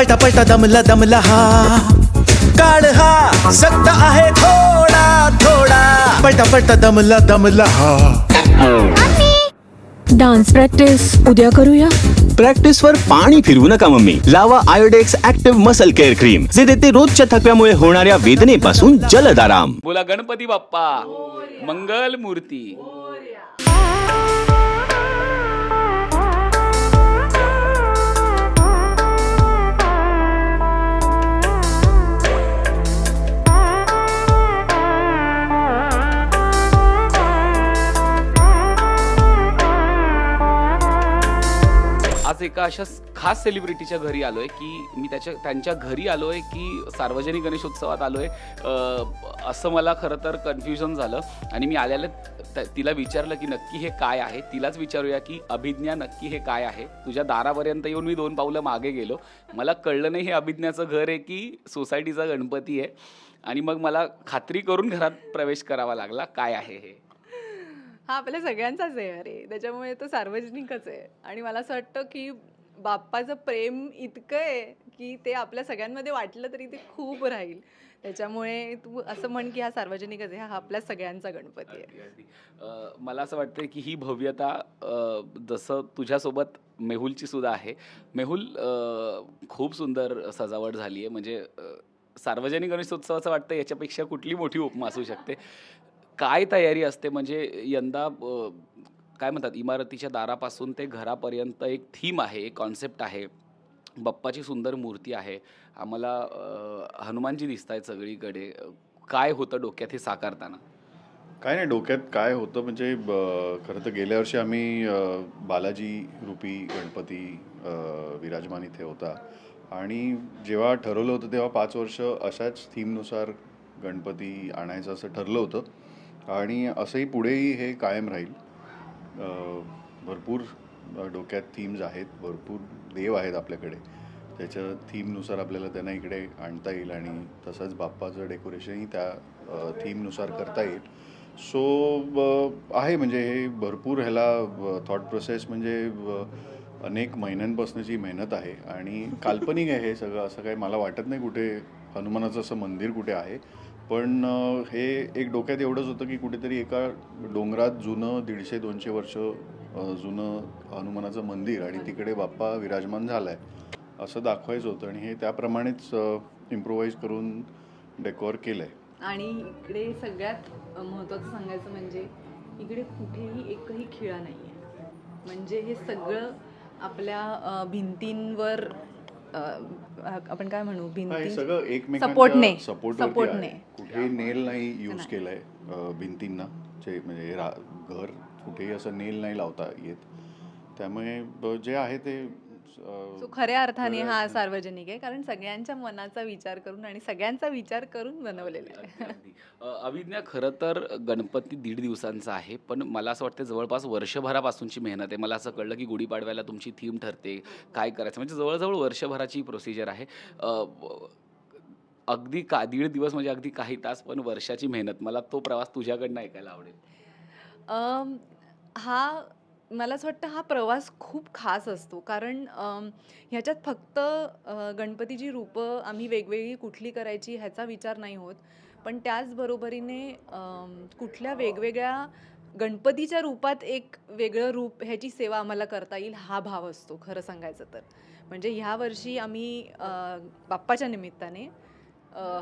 पळता पळता दमला दमला हा. काळ हा सक्त आहे थोडा थोडा. पळता पळता दमला दमला हा. डान्स प्रॅक्टिस उद्या करूया? प्रॅक्टिस वर पाणी फिरवू नका मम्मी. लावा Iodex active muscle care cream जे देते रोजच्या थकव्यामुळे होणाऱ्या वेदनेपासून जलद आराम. बोला गणपती बाप्पा. मंगल मूर्ती. एका अशा खास सेलिब्रिटीच्या घरी आलोय की मी त्याच्या त्यांच्या घरी आलोय की सार्वजनिक गणेशोत्सवात आलोय असं मला खरं तर कन्फ्युजन झालं. आणि मी आल्याला तिला विचारलं की नक्की हे काय आहे? तिलाच विचारूया की अभिज्ञा नक्की हे काय आहे? तुझ्या दारापर्यंत येऊन मी दोन पावलं मागे गेलो. मला कळलं नाही हे अभिज्ञाचं घर आहे की सोसायटीचा गणपती आहे. आणि मग मला खात्री करून घरात प्रवेश करावा लागला. काय आहे हे? हा आपल्या सगळ्यांचाच आहे अरे. त्याच्यामुळे तो सार्वजनिकच आहे. आणि मला असं वाटतं की बाप्पाचं प्रेम इतकं आहे की ते आपल्या सगळ्यांमध्ये वाटलं तरी ते खूप राहील. त्याच्यामुळे तू असं म्हण की हा सार्वजनिकच आहे हा आपल्या सगळ्यांचा गणपती आहे. अगदी, मला असं वाटतं की ही भव्यता जसं तुझ्यासोबत मेहुलची सुद्धा आहे. मेहुल खूप सुंदर सजावट झाली आहे. म्हणजे अ, सार्वजनिक गणेशोत्सवाचं वाटतं याच्यापेक्षा कुठली मोठी उपमा असू शकते? काय तयारी असते? म्हणजे यंदा काय म्हणतात इमारतीच्या दारापासून ते घरापर्यंत एक थीम आहे एक कॉन्सेप्ट आहे. बाप्पाची सुंदर मूर्ती आहे. आम्हाला हनुमानजी दिसत आहेत सगळीकडे. काय होतं डोक्यात हे साकारताना? काय नाही डोक्यात काय होतं म्हणजे ब- खरं तर गेल्या वर्षी आम्ही बालाजी रूपी गणपती विराजमान इथे होता. आणि जेव्हा ठरवलं होतं तेव्हा पाच वर्ष अशाच थीमनुसार गणपती आणायचं असं ठरलं होतं. आणि असंही पुढेही हे कायम राहील. भरपूर डोक्यात थीम्स आहेत भरपूर देव आहेत आपल्याकडे. त्याच्या थीमनुसार आपल्याला त्यांना इकडे आणता येईल आणि तसंच बाप्पाचं डेकोरेशनही त्या थीमनुसार करता येईल. सो आहे म्हणजे हे भरपूर ह्याला थॉट प्रोसेस म्हणजे अनेक महिन्यांपासूनची मेहनत आहे आणि काल्पनिक आहे हे सगळं. असं काही मला वाटत नाही कुठे हनुमानाचं असं मंदिर कुठे आहे. पण हे एक डोक्यात एवढंच होतं की कुठेतरी एका डोंगरात जुनं दीडशे दोनशे वर्ष जुनं हनुमानाचं मंदिर आणि तिकडे बाप्पा विराजमान झाला आहे असं दाखवायचं होतं आणि हे त्याप्रमाणेच इम्प्रोवाईज करून डेकोर केलं आहे आणि इकडे सगळ्यात महत्त्वाचं सांगायचं म्हणजे इकडे कुठेही एकही खिळा नाही आहे म्हणजे हे सगळं आपल्या भिंतींवर आपण काय म्हणू? भिंती सगळं सपोर्टने सपोर्टने. कुठेही नेल नाही यूज. केलंय भिंतींना जे म्हणजे रा घर कुठेही असं नेल नाही लावता येत त्यामुळे जे आहे ते सो खऱ्या अर्थाने हा. सार्वजनिक आहे कारण सगळ्यांच्या मनाचा विचार करून आणि सगळ्यांचा विचार करून बनवलेला आहे अगदी. अ, अभिज्ञा खरं तर गणपती दीड दिवसांचा आहे पण मला असं वाटतं जवळपास वर्षभरापासूनची मेहनत आहे मला असं कळलं की गुढीपाडव्याला तुमची थीम ठरते काय करायचं म्हणजे जवळजवळ वर्षभराची प्रोसिजर आहे अगदी का दीड दिवस म्हणजे अगदी काही तास पण वर्षाची मेहनत. मला तो प्रवास तुझ्याकडनं ऐकायला आवडेल. हा मला असं वाटतं हा प्रवास खूप खास असतो. कारण ह्याच्यात फक्त गणपतीची रूपं आम्ही वेगवेगळी कुठली करायची ह्याचा विचार नाही होत. पण त्याचबरोबरीने कुठल्या वेगवेगळ्या गणपतीच्या रूपात एक वेगळं रूप ह्याची सेवा आम्हाला करता येईल हा भाव असतो खरं सांगायचं तर. म्हणजे ह्या वर्षी आम्ही बाप्पाच्या निमित्ताने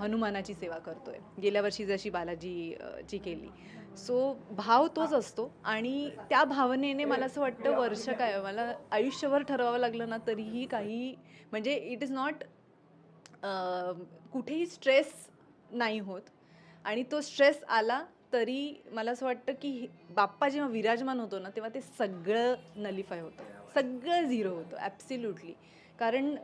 हनुमानाची सेवा करतोय. गेल्या वर्षी जशी बालाजी ची केली. सो भाव तोच असतो आणि त्या भावनेने मला असं वाटतं वर्ष काय मला आयुष्यभर ठरवावं लागलं ना तरीही काही म्हणजे इट इज नॉट कुठेही स्ट्रेस नाही होत. आणि तो स्ट्रेस आला तरी मला असं वाटतं की बाप्पा जेव्हा विराजमान होतो ना तेव्हा ते सगळं नलिफाय होतं. सगळं झिरो होतं ॲब्सिल्युटली कारण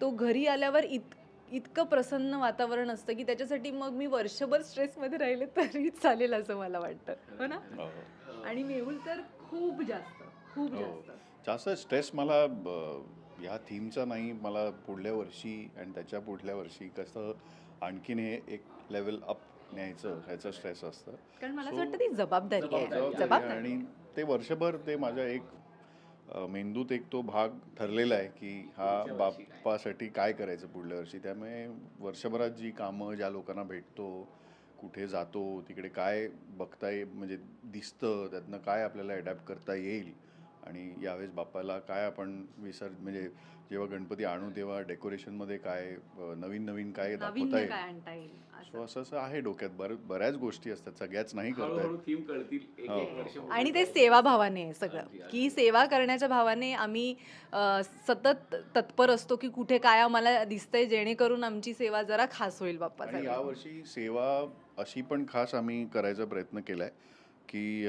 तो घरी आल्यावर इत इतकं प्रसन्न वातावरण असतं की त्याच्यासाठी मग मी वर्षभर स्ट्रेसमध्ये राहिले तरी चालेल असं मला वाटतं. हो ना? अ, आणि मेहुल तर खूप जास्त खूप हो. जास्त. जास्त स्ट्रेस मला ह्या थीमचा नाही मला पुढल्या वर्षी आणि त्याच्या पुढल्या वर्षी कसं आणखीन हे एक लेवल अप न्यायचं ह्याचं स्ट्रेस असतं. कारण मला असं वाटतं ती जबाबदारी आहे. जबाबदारी आणि ते वर्षभर ते माझ्या एक मेंदूत एक तो भाग ठरलेला आहे की हा बाप्पासाठी काय? करायचं पुढल्या वर्षी? त्यामुळे वर्षभरात जी कामं ज्या लोकांना भेटतो कुठे जातो तिकडे काय बघता ये म्हणजे दिसतं त्यातनं काय आपल्याला अडॅप्ट करता येईल आणि यावेळेस बाप्पाला काय आपण विसर म्हणजे जेव्हा गणपती आणू तेव्हा डेकोरेशनमध्ये काय नवीन नवीन काय दाखवता येईल? सो असं. असं आहे डोक्यात. बर बऱ्याच गोष्टी असतात. सगळ्याच नाही करता हळूहळू येत थीम कळतील. एक हो. आणि ते सेवाभावाने आहे सगळं. की सेवा करण्याच्या भावाने आम्ही सतत तत्पर असतो की कुठे काय आम्हाला दिसतंय जेणेकरून आमची सेवा जरा खास होईल आणि बाप्पासाठी यावर्षी सेवा अशी पण खास आम्ही करायचा प्रयत्न केला आहे की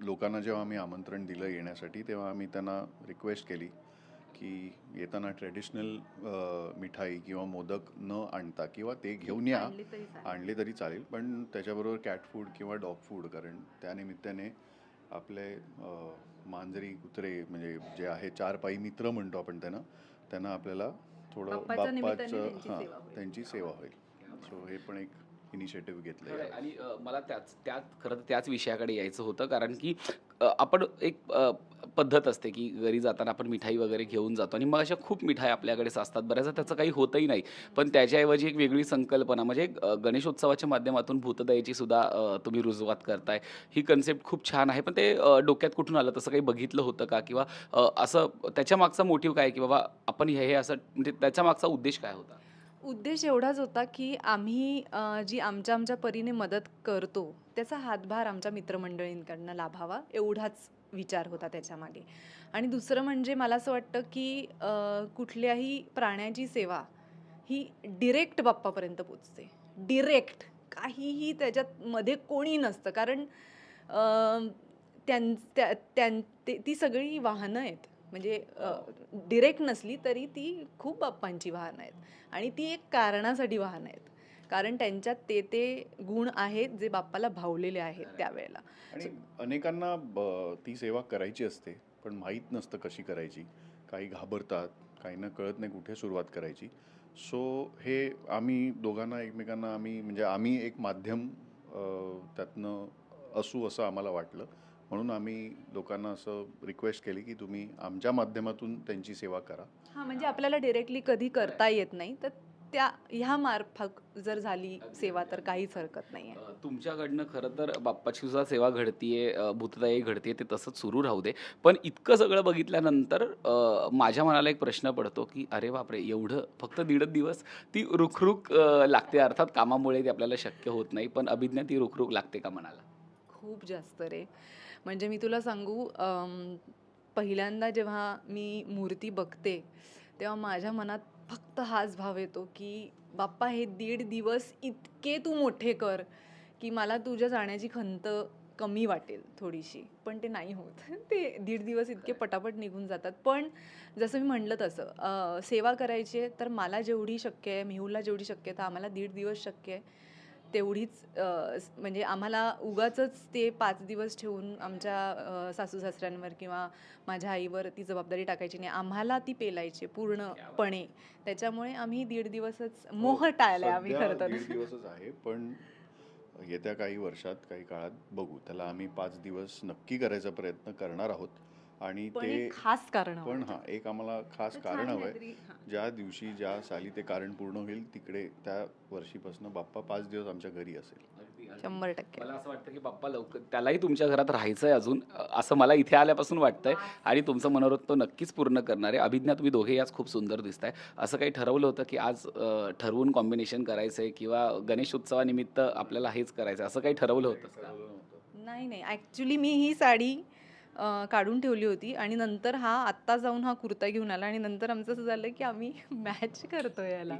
लोकांना जेव्हा आम्ही आमंत्रण दिलं येण्यासाठी तेव्हा आम्ही त्यांना रिक्वेस्ट केली की येताना ट्रेडिशनल मिठाई किंवा मोदक न आणता किंवा ते घेऊन या आणली तरी चालेल. पण त्याच्याबरोबर कॅट फूड किंवा डॉग फूड कारण त्यानिमित्ताने आपले मांजरी कुत्रे म्हणजे जे आहे चार पायी मित्र म्हणतो आपण त्यांना त्यांना आपल्याला थोडं बाप्पाचं हां. त्यांची सेवा होईल सो हे पण एक इनिशिएटिव्ह घेतलं. आणि मला त्याच त्याच खरं तर त्याच विषयाकडे यायचं होतं. कारण की आपण एक पद्धत असते की घरी जाताना आपण मिठाई वगैरे घेऊन जातो. आणि मग अशा खूप मिठाई आपल्याकडे असतात बऱ्याचदा त्याचं काही होतही नाही. पण त्याच्याऐवजी एक वेगळी संकल्पना म्हणजे गणेशोत्सवाच्या माध्यमातून भूतदयेची सुद्धा तुम्ही रुजवात करताय. ही कन्सेप्ट खूप छान आहे. पण ते डोक्यात कुठून आलं? तसं काही बघितलं होतं का? किंवा असं त्याच्या मागचा मोटिव्ह काय की बाबा आपण हे हे असं म्हणजे त्याच्या मागचा उद्देश काय होता? उद्देश एवढाच होता की आम्ही अ, जी आमच्या आमच्या परीने मदत करतो त्याचा हातभार आमच्या मित्रमंडळींकडनं लाभावा एवढाच विचार होता त्याच्यामागे. आणि दुसरं म्हणजे मला असं वाटतं की अ, कुठल्याही प्राण्याची सेवा ही डिरेक्ट बाप्पापर्यंत पोचते. डिरेक्ट काहीही त्याच्यात मध्ये कोणी नसतं. कारण अ, त्यां त्या त्यां ते- ती सगळी वाहनं आहेत. म्हणजे डिरेक्ट नसली तरी ती खूप बाप्पांची वाहनं आहेत. आणि ती एक कारणासाठी वाहन आहेत. कारण त्यांच्यात ते ते गुण आहेत जे बाप्पाला भावलेले आहेत त्यावेळेला. आणि अनेकांना ती सेवा करायची असते पण माहीत नसतं कशी करायची. काही घाबरतात काहींना कळत नाही कुठे सुरुवात करायची. सो हे आम्ही दोघांना एकमेकांना आम्ही म्हणजे आम्ही एक माध्यम त्यातनं असू असं आम्हाला वाटलं. म्हणून आम्ही लोकांना असं रिक्वेस्ट केली की तुम्ही आमच्या माध्यमातून त्यांची सेवा करा. हां म्हणजे आपल्याला डिरेक्टली कधी करता येत नाही तर त्या ह्या मार्फत जर झाली सेवा तर काहीच हरकत नाही आहे. तुमच्याकडनं खरं तर बाप्पाची सुद्धा सेवा घडतीये अ, भूतदायी घडतीये ते तसंच सुरू राहू दे. पण इतकं सगळं बघितल्यानंतर माझ्या मनाला एक प्रश्न पडतो की अरे बापरे एवढं फक्त दीडच दिवस ती रुखरुख लागते अर्थात कामामुळे ती आपल्याला शक्य होत नाही. पण अभिज्ञा ती रुखरुख लागते का मनाला? खूप जास्त रे. म्हणजे मी तुला सांगू पहिल्यांदा जेव्हा मी मूर्ती बघते तेव्हा माझ्या मनात फक्त हाच भाव येतो की बाप्पा हे दीड दिवस इतके तू मोठे कर की मला तुझ्या जाण्याची खंत कमी वाटेल थोडीशी. पण ते नाही होत. ते दीड दिवस इतके पटापट निघून जातात. पण जसं मी म्हणलं तसं सेवा करायची आहे तर मला जेवढी शक्य आहे मेहूला जेवढी शक्य आहे तर आम्हाला दीड दिवस शक्य आहे तेवढीच म्हणजे आम्हाला उगाचच ते पाच दिवस ठेवून आमच्या सासू सासऱ्यांवर किंवा माझ्या आईवर ती जबाबदारी टाकायची नाही. आम्हाला ती पेलायची पूर्णपणे. त्याच्यामुळे आम्ही दीड दिवसच मोह टाळलाय आम्ही हो, खरं तर. दिवसच आहे पण येत्या काही वर्षात काही काळात बघू. त्याला आम्ही पाच दिवस नक्की करायचा प्रयत्न करणार आहोत. आणि पण ते एक खास कारण. पण हां एक आम्हाला खास कारण हवं आहे. ज्या दिवशी ज्या साली ते कारण पूर्ण होईल तिकडे त्या वर्षीपासून बाप्पा पाच दिवस आमच्या घरी असेल. शंभर टक्के. मला असं वाटतं की बाप्पा लवकर त्यालाही तुमच्या घरात राहायचं आहे अजून असं मला इथे आल्यापासून वाटतंय आणि तुमचं मनोरथ तो नक्कीच पूर्ण करणार आहे. अभिज्ञा तुम्ही दोघे आज खूप सुंदर दिसताय. असं काही ठरवलं होतं की आज ठरवून कॉम्बिनेशन करायचंय किंवा गणेश उत्सवानिमित्त आपल्याला हेच करायचं असं काही ठरवलं होतं? नाही नाही ॲक्च्युली मी ही साडी काढून ठेवली होती आणि नंतर हा आत्ता जाऊन हा कुर्ता घेऊन आला आणि नंतर आमचं असं झालं की आम्ही मॅच करतोय याला.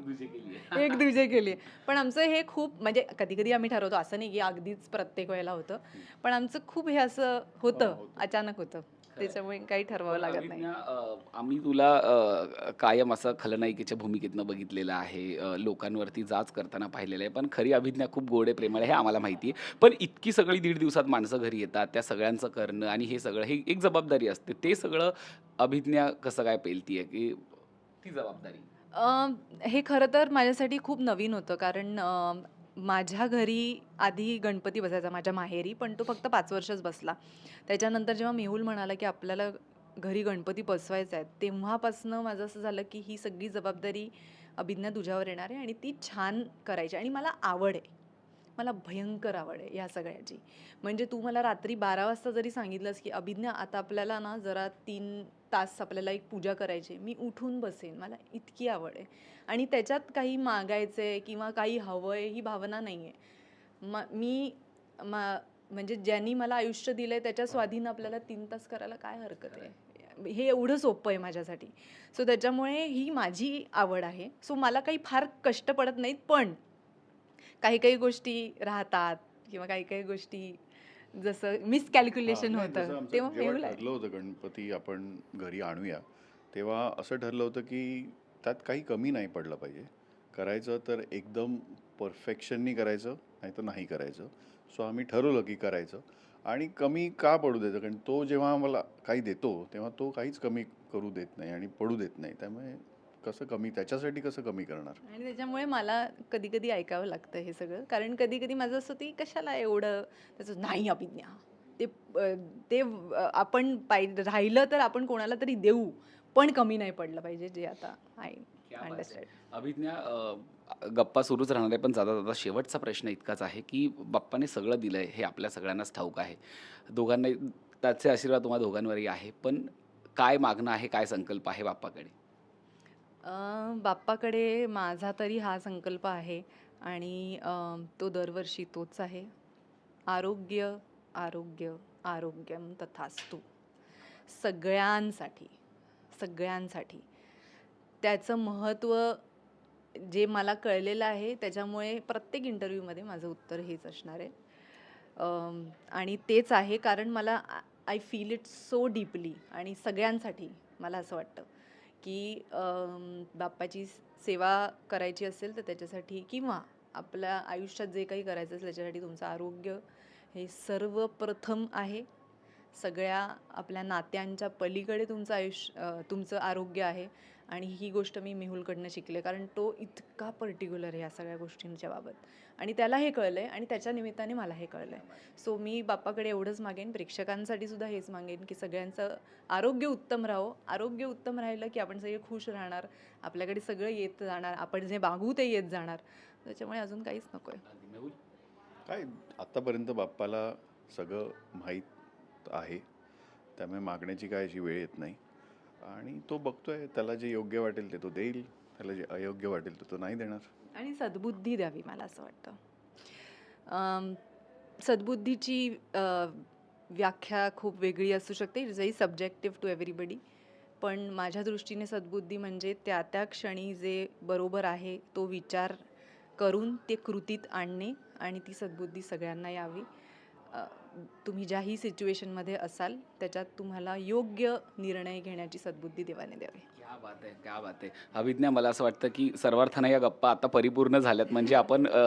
एक दुजे केली पण आमचं हे खूप म्हणजे कधी कधी आम्ही ठरवतो असं नाही की अगदीच प्रत्येक वेळेला होतं. पण आमचं खूप हे असं होतं. अचानक होतं. त्याच्यामुळे काही ठरवावं लागत नाही. आम्ही तुला कायम असं खलनायिकेच्या भूमिकेतनं बघितलेलं आहे. लोकांवरती जाच करताना पाहिलेलं आहे. पण खरी अभिज्ञा खूप गोडे प्रेमळ आहे हे आम्हाला माहिती आहे. पण इतकी सगळी दीड दिवसात माणसं घरी येतात त्या सगळ्यांचं करणं आणि हे सगळं हे एक जबाबदारी असते. ते सगळं अभिज्ञा कसं काय पेलतीये? की ती जबाबदारी. हे खरं तर माझ्यासाठी खूप नवीन होतं. कारण माझ्या घरी आधी गणपती बसायचा माझ्या माहेरी पण तो फक्त पाच वर्षच बसला. त्याच्यानंतर जेव्हा मेहुल म्हणाला की आपल्याला घरी गणपती बसवायचा आहे तेव्हापासनं माझं असं झालं की ही सगळी जबाबदारी अभिज्ञा तुझ्यावर येणार आहे आणि ती छान करायची आणि मला आवड आहे. मला भयंकर आवड आहे या सगळ्याची. म्हणजे तू मला रात्री बारा वाजता जरी सांगितलंस की अभिज्ञा आता आपल्याला ना जरा तीन तास आपल्याला एक पूजा करायची आहे, मी उठून बसेन. मला इतकी आवड आहे. आणि त्याच्यात काही मागायचं आहे किंवा काही हवं आहे ही भावना नाही आहे म मी मा म्हणजे ज्यांनी मला आयुष्य दिलं आहे त्याच्या स्वाधीन आपल्याला तीन तास करायला काय हरकत आहे? हे एवढं सोपं आहे माझ्यासाठी. सो त्याच्यामुळे ही माझी आवड आहे. सो मला काही फार कष्ट पडत नाहीत पण काही काही गोष्टी राहतात किंवा काही काही गोष्टी जसं मिसकॅल्क्युलेशन होतं. तेव्हा. ठरलं होतं गणपती आपण घरी आणूया तेव्हा असं ठरलं होतं की त्यात काही कमी नाही पडलं पाहिजे. करायचं तर एकदम परफेक्शननी करायचं नाही तर नाही करायचं. सो आम्ही ठरवलं की करायचं. आणि कमी का पडू द्यायचं कारण तो जेव्हा आम्हाला काही देतो तेव्हा तो काहीच कमी करू देत नाही आणि पडू देत नाही. त्यामुळे कसं कमी त्याच्यासाठी कसं कमी करणार? आणि त्याच्यामुळे मला कधी कधी ऐकावं लागतं हे सगळं. कारण कधी कधी माझं असं ती कशाला एवढं त्याचं नाही अभिज्ञा. ते ते आपण पाहिजे राहिलं तर आपण कोणाला तरी देऊ पण कमी नाही पडलं पाहिजे जे आता आहे. अभिज्ञा गप्पा सुरूच राहणार आहे पण जाता जाता शेवटचा प्रश्न इतकाच आहे की बाप्पाने सगळं दिलं आहे हे आपल्या सगळ्यांनाच ठाऊक आहे. दोघांनाही त्याचे आशीर्वाद तुम्हा दोघांवरही आहे पण काय मागणं आहे काय संकल्प आहे बाप्पाकडे? बाप्पाकडे माझा तरी हा संकल्प आहे आणि तो दरवर्षी तोच आहे. आरोग्य आरोग्य आरोग्यम तथास्तु. सगळ्यांसाठी सगळ्यांसाठी. त्याचं महत्त्व जे मला कळलेलं आहे त्याच्यामुळे प्रत्येक इंटरव्ह्यूमध्ये माझं उत्तर हेच असणार आहे. आणि तेच आहे कारण मला I feel it so deeply आणि सगळ्यांसाठी मला असं वाटतं. की बाप्पाची सेवा करायची असेल तर त्याच्यासाठी किंवा आपल्या आयुष्यात जे काही करायचं असेल त्याच्यासाठी तुमचं आरोग्य हे सर्वप्रथम आहे. सगळ्या आपल्या नात्यांच्या पलीकडे तुमचं आयुष्य तुमचं आरोग्य आहे. आणि ही गोष्ट मी मेहुलकडनं शिकले कारण तो इतका पर्टिक्युलर आहे या सगळ्या गोष्टींच्या बाबत. आणि त्याला हे कळलं आहे आणि त्याच्या निमित्ताने मला हे कळलं आहे सो मी बाप्पाकडे एवढंच मागेन प्रेक्षकांसाठी सुद्धा हेच मागेन की सगळ्यांचं आरोग्य उत्तम राहो. आरोग्य उत्तम राहिलं की आपण सगळे खुश राहणार आपल्याकडे सगळं येत जाणार आपण जे मागू ते येत जाणार. त्याच्यामुळे अजून काहीच नको आहे काय आत्तापर्यंत बाप्पाला सगळं माहीत आहे. त्यामुळे मागण्याची काय अशी वेळ येत नाही. आणि तो बघतोय त्याला जे योग्य वाटेल ते तो देईल त्याला जे अयोग्य वाटेल तो तो नाही देणार. आणि सद्बुद्धी द्यावी मला असं वाटतं. सद्बुद्धीची व्याख्या खूप वेगळी असू शकते. It's very subjective to everybody पण माझ्या दृष्टीने सद्बुद्धी म्हणजे त्या त्या क्षणी जे बरोबर आहे तो विचार करून ते कृतीत आणणे आणि ती सद्बुद्धी सगळ्यांना यावी. तुम्ही ज्याही सिच्युएशनमध्ये असाल त्याच्यात तुम्हाला योग्य निर्णय घेण्याची सद्बुद्धी देवाने द्यावी. क्या बात आहे क्या बात आहे अभिज्ञा मला असं वाटतं की सर्वार्थानं या गप्पा आता परिपूर्ण झाल्यात. म्हणजे आपण अ,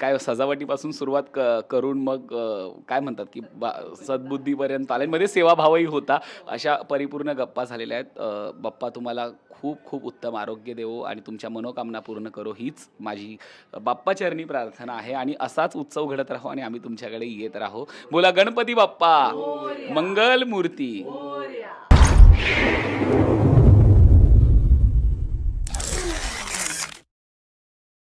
काय सजावटीपासून सुरुवात क करून मग अ, काय म्हणतात की बा सद्बुद्धीपर्यंत आले. मध्ये सेवाभावही होता. अशा परिपूर्ण गप्पा झालेल्या आहेत. अ, बाप्पा तुम्हाला खूप खूप उत्तम आरोग्य देवो आणि तुमच्या मनोकामना पूर्ण करो. हीच माझी बाप्पाचरणी प्रार्थना आहे. आणि असाच उत्सव घडत राहो आणि आम्ही तुमच्याकडे येत राहो. बोला गणपती बाप्पा. मंगल मूर्ती